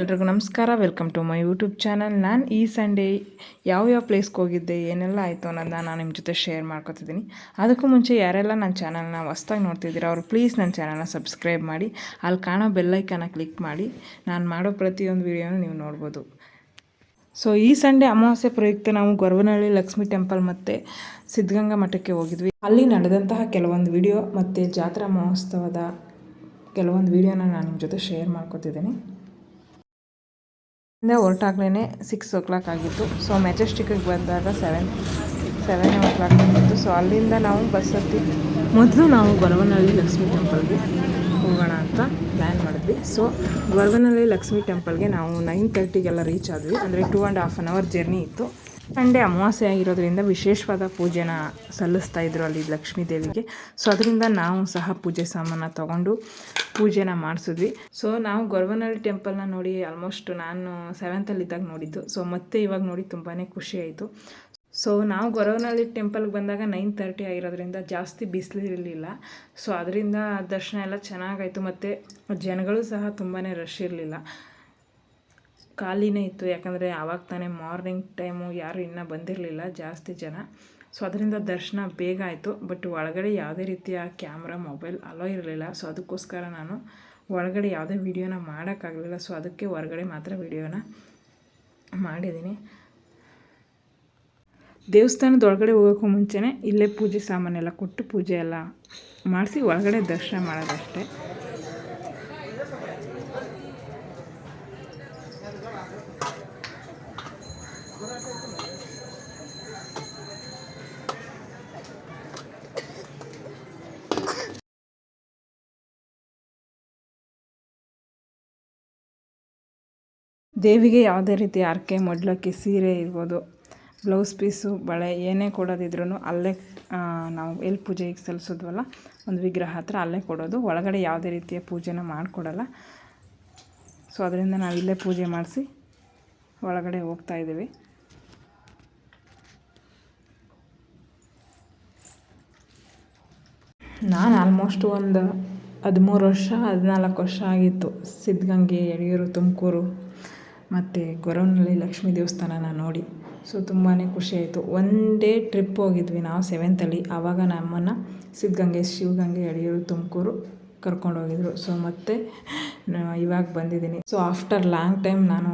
ಎಲ್ರಿಗೂ ನಮಸ್ಕಾರ. Welcome to my YouTube channel ನಾನು ಈ ಸಂಡೇ ಯಾವ್ಯಾವ ಪ್ಲೇಸ್ಗೆ ಹೋಗಿದ್ದೆ, ಏನೆಲ್ಲ ಆಯಿತು ಅನ್ನೋದನ್ನ ನಾನು ನಿಮ್ಮ ಜೊತೆ ಶೇರ್ ಮಾಡ್ಕೊತಿದ್ದೀನಿ. ಅದಕ್ಕೂ ಮುಂಚೆ ಯಾರೆಲ್ಲ ನನ್ನ ಚಾನಲ್ನ ಹೊಸ್ದಾಗಿ ನೋಡ್ತಿದ್ದೀರಾ ಅವರು ಪ್ಲೀಸ್ ನನ್ನ ಚಾನಲ್ನ ಸಬ್ಸ್ಕ್ರೈಬ್ ಮಾಡಿ ಅಲ್ಲಿ ಕಾಣೋ ಬೆಲ್ಲೈಕನ್ನ ಕ್ಲಿಕ್ ಮಾಡಿ, ನಾನು ಮಾಡೋ ಪ್ರತಿಯೊಂದು ವೀಡಿಯೋನೂ ನೀವು ನೋಡ್ಬೋದು. ಸೊ ಈ ಸಂಡೇ ಅಮಾವಾಸ್ಯೆ ಪ್ರಯುಕ್ತ ನಾವು ಗೊರವನಹಳ್ಳಿ ಲಕ್ಷ್ಮೀ ಟೆಂಪಲ್ ಮತ್ತು ಸಿದ್ಧಗಂಗಾ ಮಠಕ್ಕೆ ಹೋಗಿದ್ವಿ. ಅಲ್ಲಿ ನಡೆದಂತಹ ಕೆಲವೊಂದು ವಿಡಿಯೋ ಮತ್ತು ಜಾತ್ರಾ ಮಹೋತ್ಸವದ ಕೆಲವೊಂದು ವಿಡಿಯೋನ ನಾನು ನಿಮ್ಮ ಜೊತೆ ಶೇರ್ ಮಾಡ್ಕೊತಿದ್ದೀನಿ. ಇಂದ ಹೊರಟಾಗ್ಲೇ ಸಿಕ್ಸ್ ಓ ಕ್ಲಾಕ್ ಆಗಿತ್ತು ಸೊ ಮೆಜೆಸ್ಟಿಕ್ಕಿಗೆ ಬಂದಾಗ ಸೆವೆನ್ ಸೆವೆನ್ ಓ ಕ್ಲಾಕ್ ಆಗಿತ್ತು. ಸೊ ಅಲ್ಲಿಂದ ನಾವು ಬಸ್ ಹತ್ತಿ ಮೊದಲು ನಾವು ಗೊರವನಹಳ್ಳಿ ಲಕ್ಷ್ಮೀ ಟೆಂಪಲ್ಗೆ ಹೋಗೋಣ ಅಂತ ಪ್ಲ್ಯಾನ್ ಮಾಡಿದ್ವಿ. ಸೊ ಗೊರವನಹಳ್ಳಿ ಲಕ್ಷ್ಮೀ ಟೆಂಪಲ್ಗೆ ನಾವು ನೈನ್ ತರ್ಟಿಗೆಲ್ಲ ರೀಚ್ ಆದ್ವಿ. ಅಂದರೆ two and half an hour journey ಇತ್ತು. ಸಂಡೇ ಅಮಾವಾಸ್ಯೆ ಆಗಿರೋದ್ರಿಂದ ವಿಶೇಷವಾದ ಪೂಜೆನ ಸಲ್ಲಿಸ್ತಾ ಇದ್ರು ಅಲ್ಲಿ ಲಕ್ಷ್ಮೀ ದೇವಿಗೆ. ಸೊ ಅದರಿಂದ ನಾವು ಸಹ ಪೂಜೆ ಸಾಮಾನ ತಗೊಂಡು ಪೂಜೆನ ಮಾಡಿಸಿದ್ವಿ. ಸೊ ನಾವು ಗೊರವನಹಳ್ಳಿ ಟೆಂಪಲ್ನ ನೋಡಿ ಆಲ್ಮೋಸ್ಟ್ ನಾನು ಸೆವೆಂತಲ್ಲಿದ್ದಾಗ ನೋಡಿದ್ದು. ಸೊ ಮತ್ತೆ ಇವಾಗ ನೋಡಿ ತುಂಬಾ ಖುಷಿ ಆಯಿತು. ಸೊ ನಾವು ಗೊರವನಹಳ್ಳಿ ಟೆಂಪಲ್ಗೆ ಬಂದಾಗ ನೈನ್ ತರ್ಟಿ ಆಗಿರೋದ್ರಿಂದ ಜಾಸ್ತಿ ಬಿಸಿಲಿರಲಿಲ್ಲ. ಸೊ ಅದರಿಂದ ದರ್ಶನ ಎಲ್ಲ ಚೆನ್ನಾಗಾಯಿತು. ಮತ್ತು ಜನಗಳು ಸಹ ತುಂಬಾ ರಶ್ ಇರಲಿಲ್ಲ. ಖಾಲಿನೇ ಇತ್ತು. ಯಾಕಂದರೆ ಆವಾಗ ತಾನೇ ಮಾರ್ನಿಂಗ್ ಟೈಮು ಯಾರು ಇನ್ನೂ ಬಂದಿರಲಿಲ್ಲ ಜಾಸ್ತಿ ಜನ. ಸೊ ಅದರಿಂದ ದರ್ಶನ ಬೇಗ ಆಯಿತು. ಬಟ್ ಒಳಗಡೆ ಯಾವುದೇ ರೀತಿಯ ಕ್ಯಾಮ್ರಾ ಮೊಬೈಲ್ ಅಲೋ ಇರಲಿಲ್ಲ. ಸೊ ಅದಕ್ಕೋಸ್ಕರ ನಾನು ಒಳಗಡೆ ಯಾವುದೇ ವೀಡಿಯೋನ ಮಾಡೋಕ್ಕಾಗಲಿಲ್ಲ ಸೊ ಅದಕ್ಕೆ ಹೊರಗಡೆ ಮಾತ್ರ ವೀಡಿಯೋನ ಮಾಡಿದ್ದೀನಿ. ದೇವಸ್ಥಾನದ ಒಳಗಡೆ ಹೋಗೋಕ್ಕೂ ಮುಂಚೆನೇ ಇಲ್ಲೇ ಪೂಜೆ ಸಾಮಾನೆಲ್ಲ ಕೊಟ್ಟು ಪೂಜೆ ಎಲ್ಲ ಮಾಡಿಸಿ ಒಳಗಡೆ ದರ್ಶನ ಮಾಡೋದಷ್ಟೇ. ದೇವಿಗೆ ಯಾವುದೇ ರೀತಿ ಹರಕೆ, ಮಡ್ಲಕ್ಕೆ, ಸೀರೆ ಇರ್ಬೋದು, ಬ್ಲೌಸ್ ಪೀಸು, ಬಳೆ ಏನೇ ಕೊಡೋದಿದ್ರೂ ಅಲ್ಲೇ ನಾವು ಎಲ್ಲಿ ಪೂಜೆಗೆ ಸಲ್ಲಿಸೋದ್ವಲ್ಲ, ಒಂದು ವಿಗ್ರಹ ಹತ್ರ ಅಲ್ಲೇ ಕೊಡೋದು. ಒಳಗಡೆ ಯಾವುದೇ ರೀತಿಯ ಪೂಜೆನ ಮಾಡಿಕೊಡಲ್ಲ. ಸೊ ಅದರಿಂದ ನಾವು ಇಲ್ಲೇ ಪೂಜೆ ಮಾಡಿಸಿ ಒಳಗಡೆ ಹೋಗ್ತಾ ಇದ್ದೀವಿ. ನಾನು ಆಲ್ಮೋಸ್ಟ್ ಒಂದು ಹದಿಮೂರು ವರ್ಷ, ಹದಿನಾಲ್ಕು ವರ್ಷ ಆಗಿತ್ತು. ಸಿದ್ಧಗಂಗೆ, ಯಡಿಯೂರು, ತುಮಕೂರು. ಮತ್ತು ಗೊರವನಹಳ್ಳಿ ಲಕ್ಷ್ಮೀ ದೇವಸ್ಥಾನನ ನೋಡಿ. ಸೊ ತುಂಬಾ ಖುಷಿಯಾಯಿತು ಒನ್ ಡೇ ಟ್ರಿಪ್ ಹೋಗಿದ್ವಿ ನಾವು ಸೆವೆಂತಲ್ಲಿ ಆವಾಗ ನಮ್ಮನ್ನು ಸಿದ್ಧಗಂಗೆ, ಶಿವಗಂಗೆ ಅಡಿಯರು ತುಮಕೂರು ಕರ್ಕೊಂಡೋಗಿದ್ರು ಸೊ ಮತ್ತೆ ಇವಾಗ ಬಂದಿದ್ದೀನಿ. ಸೊ ಆಫ್ಟರ್ ಲಾಂಗ್ ಟೈಮ್ ನಾನು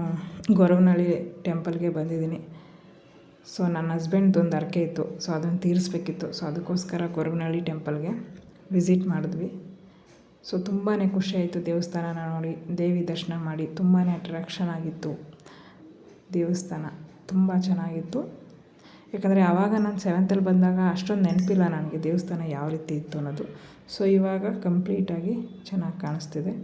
ಗೊರವನಹಳ್ಳಿ ಟೆಂಪಲ್ಗೆ ಬಂದಿದ್ದೀನಿ. ಸೊ ನನ್ನ ಹಸ್ಬೆಂಡ್ದು ಒಂದು ಅರಕೆ ಇತ್ತು. ಸೊ ಅದನ್ನು ತೀರಿಸ್ಬೇಕಿತ್ತು. ಸೊ ಅದಕ್ಕೋಸ್ಕರ ಗೊರವನಹಳ್ಳಿ ಟೆಂಪಲ್ಗೆ ವಿಸಿಟ್ ಮಾಡಿದ್ವಿ. ಸೊ ತುಂಬಾ ಖುಷಿಯಾಯಿತು ದೇವಸ್ಥಾನ ನೋಡಿ, ದೇವಿ ದರ್ಶನ ಮಾಡಿ ತುಂಬಾ ಅಟ್ರಾಕ್ಷನ್ ಆಗಿತ್ತು ದೇವಸ್ಥಾನ, ತುಂಬ ಚೆನ್ನಾಗಿತ್ತು. ಯಾಕಂದರೆ ಆವಾಗ ನಾನು ಸೆವೆಂತಲ್ಲಿ ಬಂದಾಗ ಅಷ್ಟೊಂದು ನೆನಪಿಲ್ಲ ನನಗೆ ದೇವಸ್ಥಾನ ಯಾವ ರೀತಿ ಇತ್ತು ಅನ್ನೋದು. ಸೊ ಇವಾಗ ಕಂಪ್ಲೀಟಾಗಿ ಚೆನ್ನಾಗಿ ಕಾಣಿಸ್ತಿದೆ.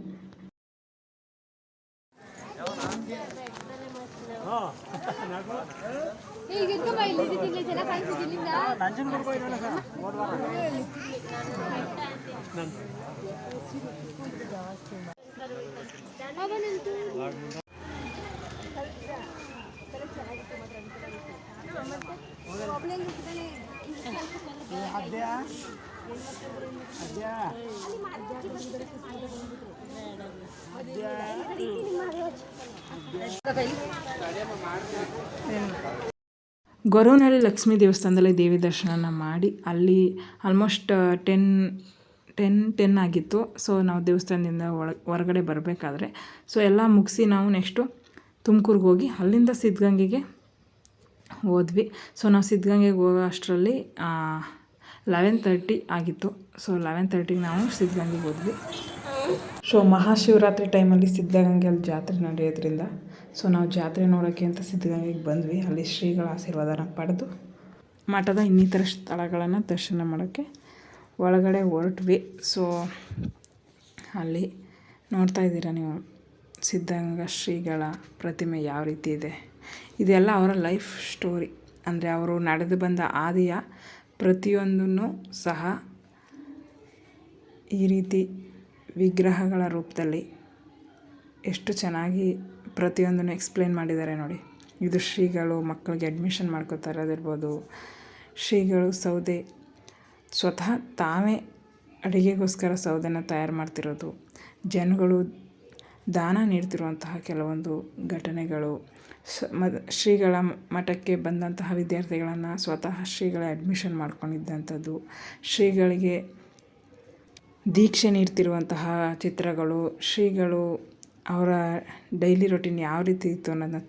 ಗೊರವನಹಳ್ಳಿ ಲಕ್ಷ್ಮೀ ದೇವಸ್ಥಾನದಲ್ಲಿ ದೇವಿ ದರ್ಶನನ ಮಾಡಿ ಅಲ್ಲಿ ಆಲ್ಮೋಸ್ಟ್ ಟೆನ್ ಟೆನ್ ಟೆನ್ ಆಗಿತ್ತು. ಸೊ ನಾವು ದೇವಸ್ಥಾನದಿಂದ ಒಳ ಹೊರಗಡೆ ಬರಬೇಕಾದ್ರೆ ಸೊ ಎಲ್ಲ ಮುಗಿಸಿ ನಾವು ನೆಕ್ಸ್ಟು ತುಮಕೂರಿಗೆ ಹೋಗಿ ಅಲ್ಲಿಂದ ಸಿದ್ಧಗಂಗೆಗೆ ಹೋದ್ವಿ. ಸೊ ನಾವು ಸಿದ್ಧಗಂಗೆಗೆ ಹೋಗೋ ಅಷ್ಟರಲ್ಲಿ ಲೆವೆನ್ ತರ್ಟಿ ಆಗಿತ್ತು. ಸೊ ಲೆವೆನ್ ತರ್ಟಿಗೆ ನಾವು ಸಿದ್ಧಗಂಗೆಗೆ ಹೋದ್ವಿ. ಸೊ ಮಹಾಶಿವರಾತ್ರಿ ಟೈಮಲ್ಲಿ ಸಿದ್ಧಗಂಗೆಯಲ್ಲಿ ಜಾತ್ರೆ ನಡೆಯೋದ್ರಿಂದ ಸೊ ನಾವು ಜಾತ್ರೆ ನೋಡೋಕ್ಕೆ ಅಂತ ಸಿದ್ಧಗಂಗೆಗೆ ಬಂದ್ವಿ. ಅಲ್ಲಿ ಶ್ರೀಗಳ ಆಶೀರ್ವಾದನ ಪಡೆದು, ಮಠದ ಇನ್ನಿತರ ಸ್ಥಳಗಳನ್ನು ದರ್ಶನ ಮಾಡೋಕ್ಕೆ ಒಳಗಡೆ ಹೊರಟ್ವಿ. ಸೊ ಅಲ್ಲಿ ನೋಡ್ತಾ ಇದ್ದೀರಾ ನೀವು? ಸಿದ್ಧಗಂಗಾ ಶ್ರೀಗಳ ಪ್ರತಿಮೆ ಯಾವ ರೀತಿ ಇದೆ? ಇದೆಲ್ಲ ಅವರ ಲೈಫ್ ಸ್ಟೋರಿ. ಅಂದರೆ ಅವರು ನಡೆದು ಬಂದ ಆದಿಯ ಪ್ರತಿಯೊಂದನ್ನು ಸಹ ಈ ರೀತಿ ವಿಗ್ರಹಗಳ ರೂಪದಲ್ಲಿ ಎಷ್ಟು ಚೆನ್ನಾಗಿ ಪ್ರತಿಯೊಂದನ್ನು ಎಕ್ಸ್ಪ್ಲೇನ್ ಮಾಡಿದ್ದಾರೆ ನೋಡಿ. ಇದು ಶ್ರೀಗಳು ಮಕ್ಕಳಿಗೆ ಅಡ್ಮಿಷನ್ ಮಾಡ್ಕೋತಾ ಇರೋದಿರ್ಬೋದು ಶ್ರೀಗಳು ಸೌದೆ ಸ್ವತಃ ತಾವೇ ಅಡುಗೆಗೋಸ್ಕರ ಸೌದೆನ ತಯಾರು ಮಾಡ್ತಿರೋದು. ಜನಗಳು ದಾನ ನೀಡ್ತಿರುವಂತಹ ಕೆಲವೊಂದು ಘಟನೆಗಳು. ಶ್ರೀಗಳ ಮಠಕ್ಕೆ ಬಂದಂತಹ ವಿದ್ಯಾರ್ಥಿಗಳನ್ನು ಸ್ವತಃ ಶ್ರೀಗಳೇ ಅಡ್ಮಿಷನ್ ಮಾಡ್ಕೊಂಡಿದ್ದಂಥದ್ದು. ಶ್ರೀಗಳಿಗೆ ದೀಕ್ಷೆ ನೀಡ್ತಿರುವಂತಹ ಚಿತ್ರಗಳು. ಶ್ರೀಗಳು ಅವರ ಡೈಲಿ ರೊಟೀನ್ ಯಾವ ರೀತಿ ಇತ್ತು ಅನ್ನೋದನ್ನ,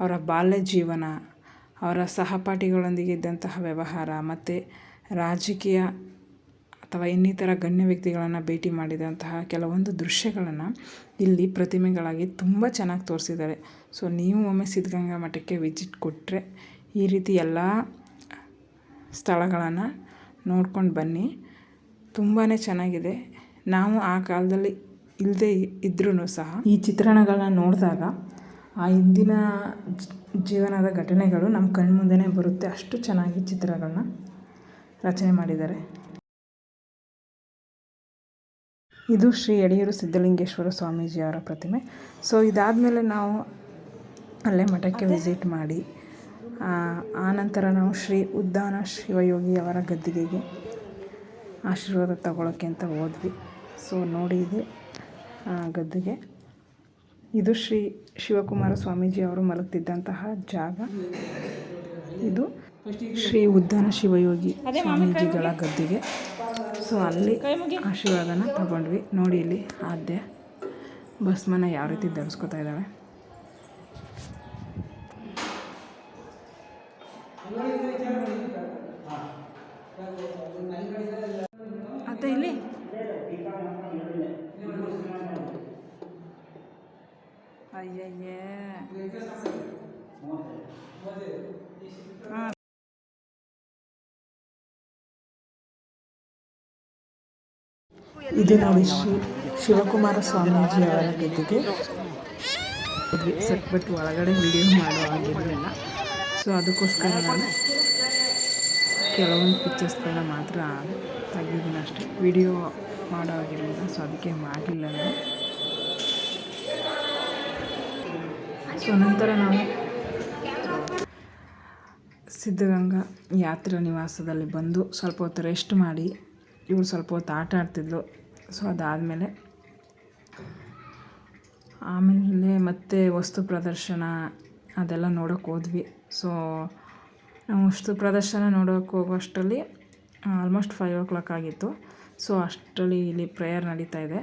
ಅವರ ಬಾಲ್ಯ ಜೀವನ, ಅವರ ಸಹಪಾಠಿಗಳೊಂದಿಗೆ ಇದ್ದಂತಹ ವ್ಯವಹಾರ, ಮತ್ತು ರಾಜಕೀಯ ಅಥವಾ ಇನ್ನಿತರ ಗಣ್ಯ ವ್ಯಕ್ತಿಗಳನ್ನು ಭೇಟಿ ಮಾಡಿದಂತಹ ಕೆಲವೊಂದು ದೃಶ್ಯಗಳನ್ನು ಇಲ್ಲಿ ಪ್ರತಿಮೆಗಳಾಗಿ ತುಂಬ ಚೆನ್ನಾಗಿ ತೋರಿಸಿದ್ದಾರೆ. ಸೊ ನೀವು ಒಮ್ಮೆ ಸಿದ್ಧಗಂಗಾ ಮಠಕ್ಕೆ ವಿಸಿಟ್ ಕೊಟ್ಟರೆ ಈ ರೀತಿ ಎಲ್ಲ ಸ್ಥಳಗಳನ್ನು ನೋಡ್ಕೊಂಡು ಬನ್ನಿ. ತುಂಬಾ ಚೆನ್ನಾಗಿದೆ. ನಾವು ಆ ಕಾಲದಲ್ಲಿ ಇಲ್ಲದೆ ಇದ್ರೂ ಸಹ ಈ ಚಿತ್ರಣಗಳನ್ನ ನೋಡಿದಾಗ ಆ ಹಿಂದಿನ ಜೀವನದ ಘಟನೆಗಳು ನಮ್ಮ ಕಣ್ಮುಂದೆನೇ ಬರುತ್ತೆ. ಅಷ್ಟು ಚೆನ್ನಾಗಿ ಚಿತ್ರಗಳನ್ನ ರಚನೆ ಮಾಡಿದ್ದಾರೆ. ಇದು ಶ್ರೀ ಯಡಿಯೂರು ಸಿದ್ಧಲಿಂಗೇಶ್ವರ ಸ್ವಾಮೀಜಿಯವರ ಪ್ರತಿಮೆ. ಸೊ ಇದಾದಮೇಲೆ ನಾವು ಅಲ್ಲೇ ಮಠಕ್ಕೆ ವಿಸಿಟ್ ಮಾಡಿ ಆನಂತರ ನಾವು ಶ್ರೀ ಉದ್ದಾನ ಶಿವಯೋಗಿಯವರ ಗದ್ದಿಗೆಗೆ ಆಶೀರ್ವಾದ ತಗೊಳ್ಳೋಕ್ಕೆ ಅಂತ ಹೋದ್ವಿ. ಸೊ ನೋಡಿ ಇದು ಗದ್ದಿಗೆ. ಇದು ಶ್ರೀ ಶಿವಕುಮಾರ ಸ್ವಾಮೀಜಿ ಅವರು ಮಲಗ್ತಿದ್ದಂತಹ ಜಾಗ. ಇದು ಶ್ರೀ ಉದ್ದಾನ ಶಿವಯೋಗಿ ಸ್ವಾಮೀಜಿಗಳ ಗದ್ದಿಗೆ. ಸೊ ಅಲ್ಲಿ ಆಶೀರ್ವಾದನ ತಗೊಂಡ್ವಿ. ನೋಡಿ ಇಲ್ಲಿ ಆದ್ಯ ಭಸ್ಮನ ಯಾವ ರೀತಿ ಧರಿಸ್ಕೊತಾ ಇದ್ದಾಳೆ. ಇದು ನಾವು ಶ್ರೀ ಶಿವಕುಮಾರ ಸ್ವಾಮೀಜಿಯವರ ಗದ್ದಿಗೆ ಸಟ್ಬಿಟ್ಟು ಒಳಗಡೆ ವಿಡಿಯೋ ಮಾಡೋ ಆಗಿರಲಿಲ್ಲ ಸೊ ಅದಕ್ಕೋಸ್ಕರ ನಾನು ಕೆಲವೊಂದು ಪಿಕ್ಚರ್ಸ್ಗಳನ್ನ ಮಾತ್ರ ತೆಗೆದಿದ್ದೀನಿ ಅಷ್ಟೇ. ವಿಡಿಯೋ ಮಾಡೋ ಆಗಿರಲಿಲ್ಲ ಸೊ ಅದಕ್ಕೆ ಮಾಡಲಿಲ್ಲ ನಾನು. ಸೊ ನಂತರ ನಾವು ಸಿದ್ಧಗಂಗಾ ಯಾತ್ರಾ ನಿವಾಸದಲ್ಲಿ ಬಂದು ಸ್ವಲ್ಪ ಹೊತ್ತು ರೆಸ್ಟ್ ಮಾಡಿ. ಇವಳು ಸ್ವಲ್ಪ ಹೊತ್ತು ಆಟ ಆಡ್ತಿದ್ಲು. ಸೊ ಅದಾದಮೇಲೆ ಆಮೇಲೆ ಮತ್ತೆ ವಸ್ತು ಪ್ರದರ್ಶನ ಅದೆಲ್ಲ ನೋಡೋಕೆ ಹೋದ್ವಿ. ಸೊ ನಾವು ವಸ್ತು ಪ್ರದರ್ಶನ ನೋಡೋಕೆ ಹೋಗೋಷ್ಟರಲ್ಲಿ ಆಲ್ಮೋಸ್ಟ್ ಫೈವ್ ಓ ಕ್ಲಾಕ್ ಆಗಿತ್ತು. ಸೊ ಅಷ್ಟರಲ್ಲಿ ಇಲ್ಲಿ ಪ್ರೇಯರ್ ನಡೀತಾ ಇದೆ.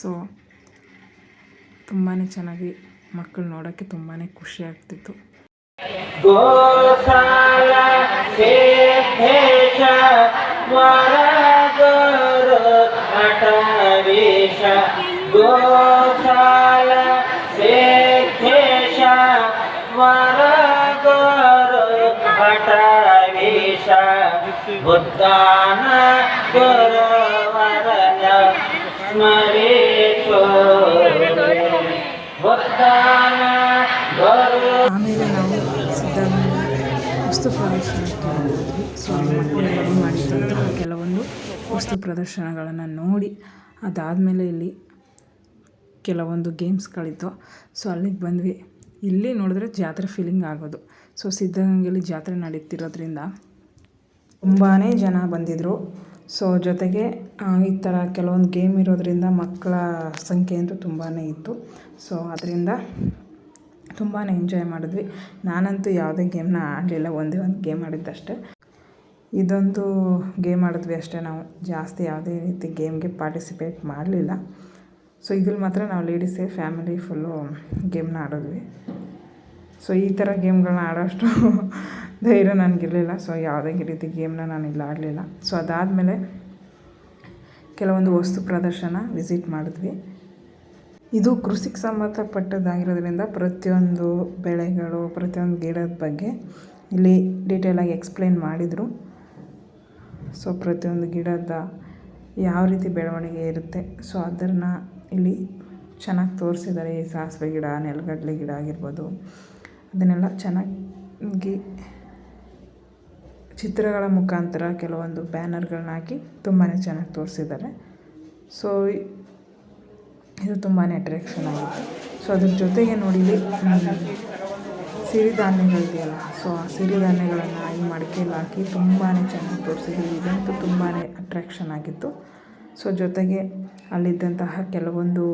ಸೊ ತುಂಬಾ ಚೆನ್ನಾಗಿ ಮಕ್ಕಳು ನೋಡೋಕ್ಕೆ ತುಂಬಾ ಖುಷಿ ಆಗ್ತಿತ್ತು. ಹಠವೀಶ ಬುದ್ಧಾನ ಗುರುವರನ ಸ್ಮರಿಸೋ. ಬುದ್ಧಾನ ಗುರು ಆಮೇಲೆ ನಾವು ಸಿದ್ಧಗಂಗಾ ವಸ್ತು ಪ್ರದರ್ಶನಕ್ಕೆ ಸ್ವಾಮಿ ಮಕ್ಕಳು ರೆಡಿ ಕೆಲವೊಂದು ವಸ್ತು ಪ್ರದರ್ಶನಗಳನ್ನು ನೋಡಿ ಅದಾದಮೇಲೆ ಇಲ್ಲಿ ಕೆಲವೊಂದು ಗೇಮ್ಸ್ಗಳಿತ್ತು ಸೊ ಅಲ್ಲಿಗೆ ಬಂದ್ವಿ. ಇಲ್ಲಿ ನೋಡಿದ್ರೆ ಜಾತ್ರೆ ಫೀಲಿಂಗ್ ಆಗೋದು. ಸೊ ಸಿದ್ಧಗಂಗೆಯಲ್ಲಿ ಜಾತ್ರೆ ನಡೀತಿರೋದ್ರಿಂದ ತುಂಬಾ ಜನ ಬಂದಿದ್ದರು ಸೊ ಜೊತೆಗೆ ಈ ಥರ ಕೆಲವೊಂದು ಗೇಮ್ ಇರೋದರಿಂದ ಮಕ್ಕಳ ಸಂಖ್ಯೆ ಅಂತೂ ತುಂಬಾ ಇತ್ತು. ಸೊ ಅದರಿಂದ ತುಂಬಾ ಎಂಜಾಯ್ ಮಾಡಿದ್ವಿ. ನಾನಂತೂ ಯಾವುದೇ ಗೇಮ್ನ ಆಡಲಿಲ್ಲ. ಒಂದೇ ಒಂದು ಗೇಮ್ ಆಡಿದ್ದಷ್ಟೇ. ಇದೊಂದು ಗೇಮ್ ಆಡಿದ್ವಿ ಅಷ್ಟೇ ನಾವು. ಜಾಸ್ತಿ ಯಾವುದೇ ರೀತಿ ಗೇಮ್ಗೆ ಪಾರ್ಟಿಸಿಪೇಟ್ ಮಾಡಲಿಲ್ಲ. ಸೊ, ಇದ್ರಲ್ಲಿ ಮಾತ್ರ ನಾವು ಲೇಡೀಸೇ ಫ್ಯಾಮಿಲಿ ಫುಲ್ಲು ಗೇಮ್ನ ಆಡಿದ್ವಿ. ಸೊ, ಈ ಥರ ಗೇಮ್ಗಳನ್ನ ಆಡೋಷ್ಟು ಧೈರ್ಯ ನನಗಿರಲಿಲ್ಲ. ಸೊ, ಯಾವುದೇ ರೀತಿ ಗೇಮ್ನ ನಾನು ಇಲ್ಲಿ ಆಡಲಿಲ್ಲ. ಸೊ, ಅದಾದಮೇಲೆ ಕೆಲವೊಂದು ವಸ್ತು ಪ್ರದರ್ಶನ ವಿಸಿಟ್ ಮಾಡಿದ್ವಿ. ಇದು ಕೃಷಿಗೆ ಸಂಬಂಧಪಟ್ಟದ್ದಾಗಿರೋದ್ರಿಂದ ಪ್ರತಿಯೊಂದು ಬೆಳೆಗಳು, ಪ್ರತಿಯೊಂದು ಗಿಡದ ಬಗ್ಗೆ ಇಲ್ಲಿ ಡೀಟೇಲಾಗಿ ಎಕ್ಸ್ಪ್ಲೇನ್ ಮಾಡಿದರು. ಸೊ ಪ್ರತಿಯೊಂದು ಗಿಡದ ಯಾವ ರೀತಿ ಬೆಳವಣಿಗೆ ಇರುತ್ತೆ. ಸೊ ಅದನ್ನು ಇಲ್ಲಿ ಚೆನ್ನಾಗಿ ತೋರಿಸಿದ್ದಾರೆ ಈ ಸಾಸಿವೆ ಗಿಡ, ನೆಲಗಡಲೆ ಗಿಡ ಆಗಿರ್ಬೋದು. ಅದನ್ನೆಲ್ಲ ಚೆನ್ನಾಗಿ ಚಿತ್ರಗಳ ಮುಖಾಂತರ ಕೆಲವೊಂದು ಬ್ಯಾನರ್ಗಳನ್ನ ಹಾಕಿ ತುಂಬಾ ಚೆನ್ನಾಗಿ ತೋರಿಸಿದ್ದಾರೆ. ಸೊ ಇದು ತುಂಬಾ ಅಟ್ರ್ಯಾಕ್ಷನ್ ಆಗಿತ್ತು ಸೊ ಅದ್ರ ಜೊತೆಗೆ ನೋಡಿ ಸಿರಿಧಾನ್ಯಗಳಿದೆಯಲ್ಲ ಸೊ ಆ ಸಿರಿಧಾನ್ಯಗಳನ್ನು ಈ ಮಡಿಕೆಯಲ್ಲಿ ಹಾಕಿ ತುಂಬಾ ಚೆನ್ನಾಗಿ ತೋರಿಸಿದ್ವಿ ಇದಂತೂ ತುಂಬಾ ಅಟ್ರ್ಯಾಕ್ಷನ್ ಆಗಿತ್ತು. ಸೊ ಜೊತೆಗೆ ಅಲ್ಲಿದ್ದಂತಹ ಕೆಲವೊಂದು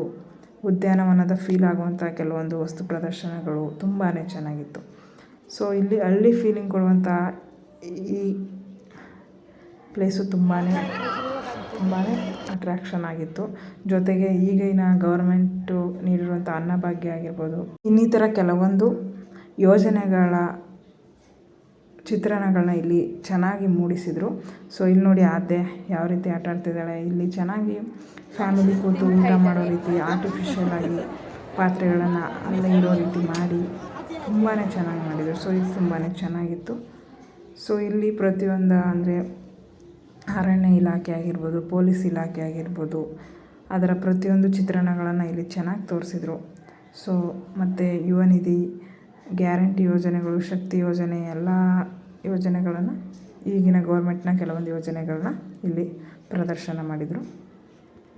ಉದ್ಯಾನವನದ ಫೀಲ್ ಆಗುವಂಥ ಕೆಲವೊಂದು ವಸ್ತು ಪ್ರದರ್ಶನಗಳು ತುಂಬಾ ಚೆನ್ನಾಗಿತ್ತು. ಸೊ ಇಲ್ಲಿ ಹಳ್ಳಿ ಫೀಲಿಂಗ್ ಕೊಡುವಂಥ ಈ ಪ್ಲೇಸು ತುಂಬಾ ತುಂಬಾ ಅಟ್ರ್ಯಾಕ್ಷನ್ ಆಗಿತ್ತು. ಜೊತೆಗೆ ಈಗಿನ ಗೌರ್ಮೆಂಟು ನೀಡಿರುವಂಥ ಅನ್ನಭಾಗ್ಯ ಆಗಿರ್ಬೋದು, ಇನ್ನಿತರ ಕೆಲವೊಂದು ಯೋಜನೆಗಳ ಚಿತ್ರಣಗಳನ್ನ ಇಲ್ಲಿ ಚೆನ್ನಾಗಿ ಮೂಡಿಸಿದರು. ಸೊ ಇಲ್ಲಿ ನೋಡಿ ಆದ್ಯ ಯಾವ ರೀತಿ ಆಟ ಆಡ್ತಿದ್ದಾಳೆ. ಇಲ್ಲಿ ಚೆನ್ನಾಗಿ ಫ್ಯಾಮಿಲಿ ಕೂತು ಊಟ ಮಾಡೋ ರೀತಿ ಆರ್ಟಿಫಿಷಿಯಲ್ ಆಗಿ ಪಾತ್ರೆಗಳನ್ನು ಅಲ್ಲೇ ಇರೋ ರೀತಿ ಮಾಡಿ ತುಂಬಾ ಚೆನ್ನಾಗಿ ಮಾಡಿದರು. ಸೊ ಇದು ತುಂಬಾ ಚೆನ್ನಾಗಿತ್ತು. ಸೊ ಇಲ್ಲಿ ಪ್ರತಿಯೊಂದು ಅಂದರೆ ಅರಣ್ಯ ಇಲಾಖೆ ಆಗಿರ್ಬೋದು, ಪೊಲೀಸ್ ಇಲಾಖೆ ಆಗಿರ್ಬೋದು, ಅದರ ಪ್ರತಿಯೊಂದು ಚಿತ್ರಣಗಳನ್ನು ಇಲ್ಲಿ ಚೆನ್ನಾಗಿ ತೋರಿಸಿದ್ರು. ಸೊ ಮತ್ತು ಯುವ ನಿಧಿ ಗ್ಯಾರಂಟಿ ಯೋಜನೆಗಳು, ಶಕ್ತಿ ಯೋಜನೆ, ಎಲ್ಲ ಯೋಜನೆಗಳನ್ನು ಈಗಿನ ಗೌರ್ಮೆಂಟ್ನ ಕೆಲವೊಂದು ಯೋಜನೆಗಳನ್ನ ಇಲ್ಲಿ ಪ್ರದರ್ಶನ ಮಾಡಿದರು.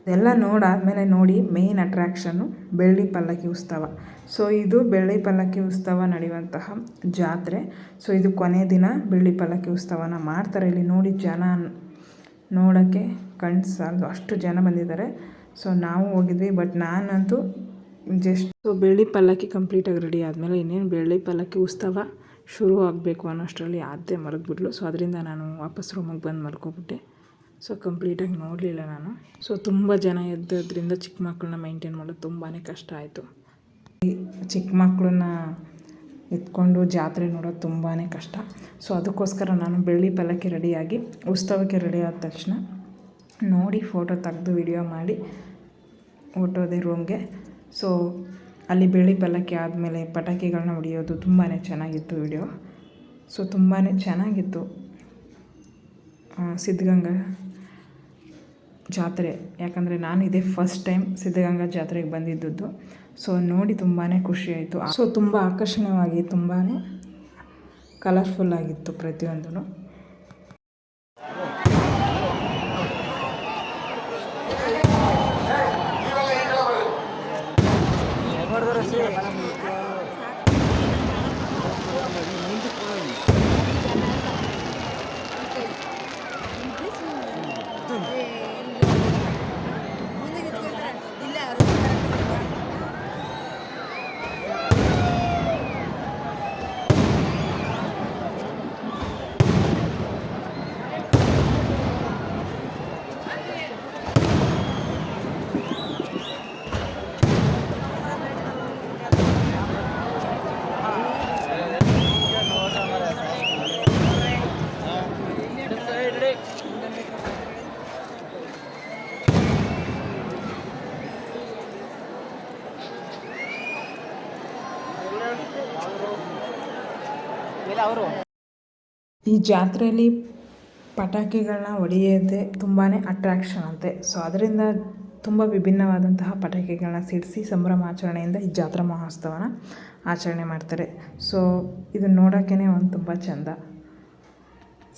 ಇದೆಲ್ಲ ನೋಡಾದಮೇಲೆ ನೋಡಿ ಮೇಯ್ನ್ ಅಟ್ರ್ಯಾಕ್ಷನ್ನು ಬೆಳ್ಳಿ ಪಲ್ಲಕ್ಕಿ ಉತ್ಸವ. ಸೊ, ಇದು ಬೆಳ್ಳಿ ಪಲ್ಲಕ್ಕಿ ಉತ್ಸವ ನಡೆಯುವಂತಹ ಜಾತ್ರೆ. ಸೊ, ಇದು ಕೊನೆ ದಿನ ಬೆಳ್ಳಿ ಪಲ್ಲಕ್ಕಿ ಉತ್ಸವನ ಮಾಡ್ತಾರೆ. ಇಲ್ಲಿ ನೋಡಿ ಜನ ನೋಡೋಕ್ಕೆ ಕಣ್ಣು ಅಷ್ಟು ಜನ ಬಂದಿದ್ದಾರೆ. ಸೊ, ನಾವು ಹೋಗಿದ್ವಿ, ಬಟ್ ನಾನಂತೂ ಜಸ್ಟ್ ಸೊ ಬೆಳ್ಳಿ ಪಲ್ಲಕ್ಕಿ ಕಂಪ್ಲೀಟಾಗಿ ರೆಡಿ ಆದಮೇಲೆ ಇನ್ನೇನು ಬೆಳ್ಳಿ ಪಲ್ಲಕ್ಕಿ ಉತ್ಸವ ಶುರು ಆಗಬೇಕು ಅನ್ನೋಷ್ಟರಲ್ಲಿ ಅದೇ ಮರಗ್ಬಿಡ್ಲು ಸೊ ಅದರಿಂದ ನಾನು ವಾಪಸ್ ರೂಮಿಗೆ ಬಂದು ಮಲ್ಕೊಬಿಟ್ಟೆ. ಸೊ ಕಂಪ್ಲೀಟಾಗಿ ನೋಡಲಿಲ್ಲ ನಾನು. ಸೊ ತುಂಬ ಜನ ಇದ್ದದ್ರಿಂದ ಚಿಕ್ಕ ಮಕ್ಕಳನ್ನ ಮೈಂಟೈನ್ ಮಾಡೋದು ತುಂಬಾ ಕಷ್ಟ ಆಯಿತು. ಚಿಕ್ಕ ಮಕ್ಕಳನ್ನ ಎತ್ಕೊಂಡು ಜಾತ್ರೆ ನೋಡೋದು ತುಂಬಾ ಕಷ್ಟ. ಸೊ ಅದಕ್ಕೋಸ್ಕರ ನಾನು ಬೆಳ್ಳಿ ಪಲ್ಲಕ್ಕಿ ರೆಡಿಯಾಗಿ ಉತ್ಸವಕ್ಕೆ ರೆಡಿ ಆದ ತಕ್ಷಣ ನೋಡಿ ಫೋಟೋ ತೆಗೆದು ವಿಡಿಯೋ ಮಾಡಿ ಹೊರ್ಟೋದೆ ರೂಮ್ಗೆ ಸೊ ಅಲ್ಲಿ ಬೆಳ್ಳಿ ಪಲ್ಲಕ್ಕಿ ಆದಮೇಲೆ ಪಟಾಕಿಗಳನ್ನ ಹೊಡೆಯೋದು ತುಂಬಾ ಚೆನ್ನಾಗಿತ್ತು ವಿಡಿಯೋ ಸೊ ತುಂಬಾ ಚೆನ್ನಾಗಿತ್ತು. ಸಿದ್ಧಗಂಗಾ ಜಾತ್ರೆ. ಯಾಕಂದರೆ ನಾನು ಇದೇ ಫಸ್ಟ್ ಟೈಮ್ ಸಿದ್ಧಗಂಗಾ ಜಾತ್ರೆಗೆ ಬಂದಿದ್ದದ್ದು. ಸೊ ನೋಡಿ ತುಂಬಾ ಖುಷಿಯಾಯಿತು ಸೊ ತುಂಬ ಆಕರ್ಷಣೀಯವಾಗಿ ತುಂಬಾ ಕಲರ್ಫುಲ್ ಆಗಿತ್ತು Gracias. ಪ್ರತಿಯೊಂದೂ ಈ ಜಾತ್ರೆಯಲ್ಲಿ ಪಟಾಕಿಗಳನ್ನ ಹೊಡೆಯೋದೇ ತುಂಬಾ ಅಟ್ರಾಕ್ಷನ್ ಅಂತೆ. ಸೊ ಅದರಿಂದ ತುಂಬ ವಿಭಿನ್ನವಾದಂತಹ ಪಟಾಕಿಗಳನ್ನ ಸಿಡಿಸಿ ಸಂಭ್ರಮಾಚರಣೆಯಿಂದ ಈ ಜಾತ್ರಾ ಮಹೋತ್ಸವನ ಆಚರಣೆ ಮಾಡ್ತಾರೆ. ಸೊ ಇದನ್ನು ನೋಡೋಕ್ಕೇ ಒಂದು ತುಂಬ ಚೆಂದ.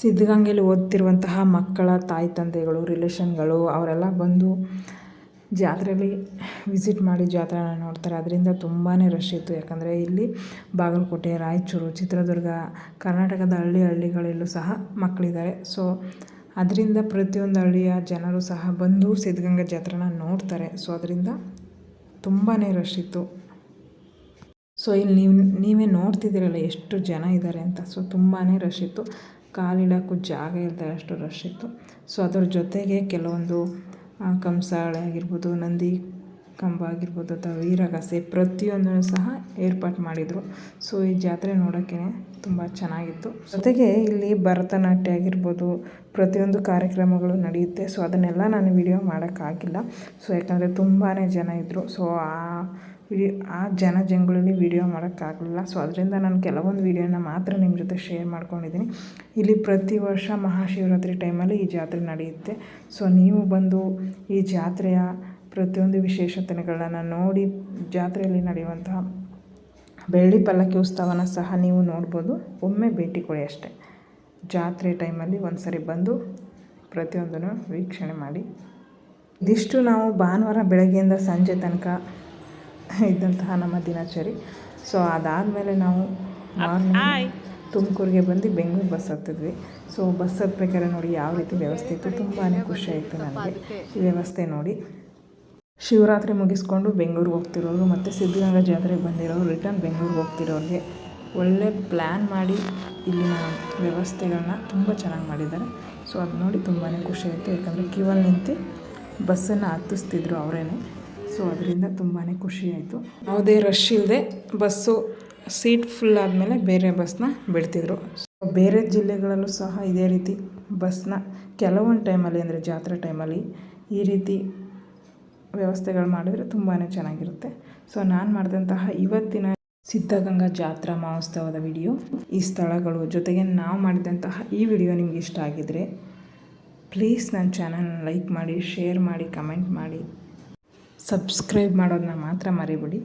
ಸಿದ್ಧಗಂಗೆಯಲ್ಲಿ ಓದ್ತಿರುವಂತಹ ಮಕ್ಕಳ, ತಾಯಿ, ತಂದೆಗಳು ರಿಲೇಷನ್ಗಳು ಅವರೆಲ್ಲ ಬಂದು ಜಾತ್ರೆಯಲ್ಲಿ ವಿಸಿಟ್ ಮಾಡಿ ಜಾತ್ರೆನ ನೋಡ್ತಾರೆ. ಅದರಿಂದ ತುಂಬಾ ರಶ್ ಇತ್ತು. ಯಾಕಂದರೆ ಇಲ್ಲಿ ಬಾಗಲಕೋಟೆ, ರಾಯಚೂರು, ಚಿತ್ರದುರ್ಗ, ಕರ್ನಾಟಕದ ಹಳ್ಳಿ ಹಳ್ಳಿಗಳಲ್ಲೂ ಸಹ ಮಕ್ಕಳಿದ್ದಾರೆ. ಸೊ ಅದರಿಂದ ಪ್ರತಿಯೊಂದು ಹಳ್ಳಿಯ ಜನರು ಸಹ ಬಂದು ಸಿದ್ಧಗಂಗಾ ಜಾತ್ರೆನ ನೋಡ್ತಾರೆ. ಸೊ ಅದರಿಂದ ತುಂಬಾ ರಶ್ ಇತ್ತು. ಸೊ ಇಲ್ಲಿ ನೀವು, ನೀವೇ ನೋಡ್ತಿದ್ದೀರಲ್ಲ ಎಷ್ಟು ಜನ ಇದ್ದಾರೆ ಅಂತ. ಸೊ ತುಂಬಾ ರಶ್ ಇತ್ತು. ಕಾಲಿಡೋಕ್ಕೂ ಜಾಗ ಇರ್ತಾರೆ ಅಷ್ಟು ರಶ್ ಇತ್ತು. ಸೊ ಅದರ ಜೊತೆಗೆ ಕೆಲವೊಂದು ಕಂಸಾಳೆ ಆಗಿರ್ಬೋದು, ನಂದಿ ಕಂಬ ಆಗಿರ್ಬೋದು ಅಥವಾ ವೀರಗಾಸೆ ಪ್ರತಿಯೊಂದನ್ನು ಸಹ ಏರ್ಪಾಟ್ ಮಾಡಿದರು. ಸೊ, ಈ ಜಾತ್ರೆ ನೋಡೋಕ್ಕೆ ತುಂಬ ಚೆನ್ನಾಗಿತ್ತು. ಜೊತೆಗೆ ಇಲ್ಲಿ ಭರತನಾಟ್ಯ ಆಗಿರ್ಬೋದು, ಪ್ರತಿಯೊಂದು ಕಾರ್ಯಕ್ರಮಗಳು ನಡೆಯುತ್ತೆ. ಸೊ, ಅದನ್ನೆಲ್ಲ ನಾನು ವಿಡಿಯೋ ಮಾಡೋಕ್ಕಾಗಿಲ್ಲ. ಸೊ, ಯಾಕಂದರೆ ತುಂಬಾ ಜನ ಇದ್ದರು ಸೊ, ಆ ವಿಡಿಯೋ, ಆ ಜನ ಜಂಗುಳಲ್ಲಿ ವಿಡಿಯೋ ಮಾಡೋಕ್ಕಾಗಲಿಲ್ಲ. ಸೊ ಅದರಿಂದ ನಾನು ಕೆಲವೊಂದು ವಿಡಿಯೋನ ಮಾತ್ರ ನಿಮ್ಮ ಜೊತೆ ಶೇರ್ ಮಾಡ್ಕೊಂಡಿದ್ದೀನಿ. ಇಲ್ಲಿ ಪ್ರತಿ ವರ್ಷ ಮಹಾಶಿವರಾತ್ರಿ ಟೈಮಲ್ಲಿ ಈ ಜಾತ್ರೆ ನಡೆಯುತ್ತೆ. ಸೊ ನೀವು ಬಂದು ಈ ಜಾತ್ರೆಯ ಪ್ರತಿಯೊಂದು ವಿಶೇಷತೆಗಳನ್ನು ನೋಡಿ ಜಾತ್ರೆಯಲ್ಲಿ ನಡೆಯುವಂತಹ ಬೆಳ್ಳಿ ಪಲ್ಲಕ್ಕಿ ಉತ್ಸವನ ಸಹ ನೀವು ನೋಡ್ಬೋದು. ಒಮ್ಮೆ ಭೇಟಿ ಕೊಡಿ ಅಷ್ಟೇ. ಜಾತ್ರೆ ಟೈಮಲ್ಲಿ ಒಂದು ಸರಿ ಬಂದು ಪ್ರತಿಯೊಂದನ್ನು ವೀಕ್ಷಣೆ ಮಾಡಿ. ಇದಿಷ್ಟು ನಾವು ಭಾನುವಾರ ಬೆಳಗ್ಗೆಯಿಂದ ಸಂಜೆ ತನಕ ಇದ್ದಂತಹ ನಮ್ಮ ದಿನಚರಿ. ಸೊ ಅದಾದಮೇಲೆ ನಾವು ತುಮಕೂರಿಗೆ ಬಂದು ಬೆಂಗಳೂರು ಬಸ್ ಹತ್ತಿದ್ವಿ. ಸೊ ಬಸ್ ಹತ್ಬೇಕಾದ್ರೆ ನೋಡಿ ಯಾವ ರೀತಿ ವ್ಯವಸ್ಥೆ ಇತ್ತು. ತುಂಬಾ ಖುಷಿ ಆಯಿತು ನನಗೆ. ಈ ವ್ಯವಸ್ಥೆ ನೋಡಿ. ಶಿವರಾತ್ರಿ ಮುಗಿಸ್ಕೊಂಡು ಬೆಂಗಳೂರಿಗೆ ಹೋಗ್ತಿರೋರು ಮತ್ತು ಸಿದ್ಧಗಂಗಾ ಜಾತ್ರೆಗೆ ಬಂದಿರೋರು ರಿಟರ್ನ್ ಬೆಂಗಳೂರಿಗೆ ಹೋಗ್ತಿರೋರಿಗೆ ಒಳ್ಳೆ ಪ್ಲ್ಯಾನ್ ಮಾಡಿ ಇಲ್ಲಿನ ವ್ಯವಸ್ಥೆಗಳನ್ನ ತುಂಬ ಚೆನ್ನಾಗಿ ಮಾಡಿದ್ದಾರೆ. ಸೊ ಅದು ನೋಡಿ ತುಂಬಾ ಖುಷಿ ಆಯಿತು. ಯಾಕಂದರೆ ಕ್ಯೂವಲ್ಲಿ ನಿಂತು ಬಸ್ಸನ್ನು ಹತ್ತಿಸ್ತಿದ್ರು ಅವರೇ ಸೊ ಅದರಿಂದ ತುಂಬಾ ಖುಷಿ ಆಯಿತು. ಯಾವುದೇ ರಶ್ ಇಲ್ಲದೆ ಬಸ್ಸು ಸೀಟ್ ಫುಲ್ ಆದಮೇಲೆ ಬೇರೆ ಬಸ್ನ ಬಿಡ್ತಿದ್ರು. ಬೇರೆ ಜಿಲ್ಲೆಗಳಲ್ಲೂ ಸಹ ಇದೇ ರೀತಿ ಬಸ್ನ ಕೆಲವೊಂದು ಟೈಮಲ್ಲಿ ಅಂದರೆ ಜಾತ್ರೆ ಟೈಮಲ್ಲಿ ಈ ರೀತಿ ವ್ಯವಸ್ಥೆಗಳು ಮಾಡಿದರೆ ತುಂಬಾ ಚೆನ್ನಾಗಿರುತ್ತೆ. ಸೊ ನಾನು ಮಾಡಿದಂತಹ ಇವತ್ತಿನ ಸಿದ್ಧಗಂಗಾ ಜಾತ್ರಾ ಮಹೋತ್ಸವದ ವಿಡಿಯೋ ಈ ಸ್ಥಳಗಳು ಜೊತೆಗೆ ನಾವು ಮಾಡಿದಂತಹ ಈ ವಿಡಿಯೋ ನಿಮಗೆ ಇಷ್ಟ ಆಗಿದರೆ ಪ್ಲೀಸ್ ನನ್ನ ಚಾನಲ್ನ ಲೈಕ್ ಮಾಡಿ ಶೇರ್ ಮಾಡಿ ಕಮೆಂಟ್ ಮಾಡಿ. ಸಬ್ಸ್ಕ್ರೈಬ್ ಮಾಡೋದನ್ನ ಮಾತ್ರ ಮರಿಬೇಡಿ.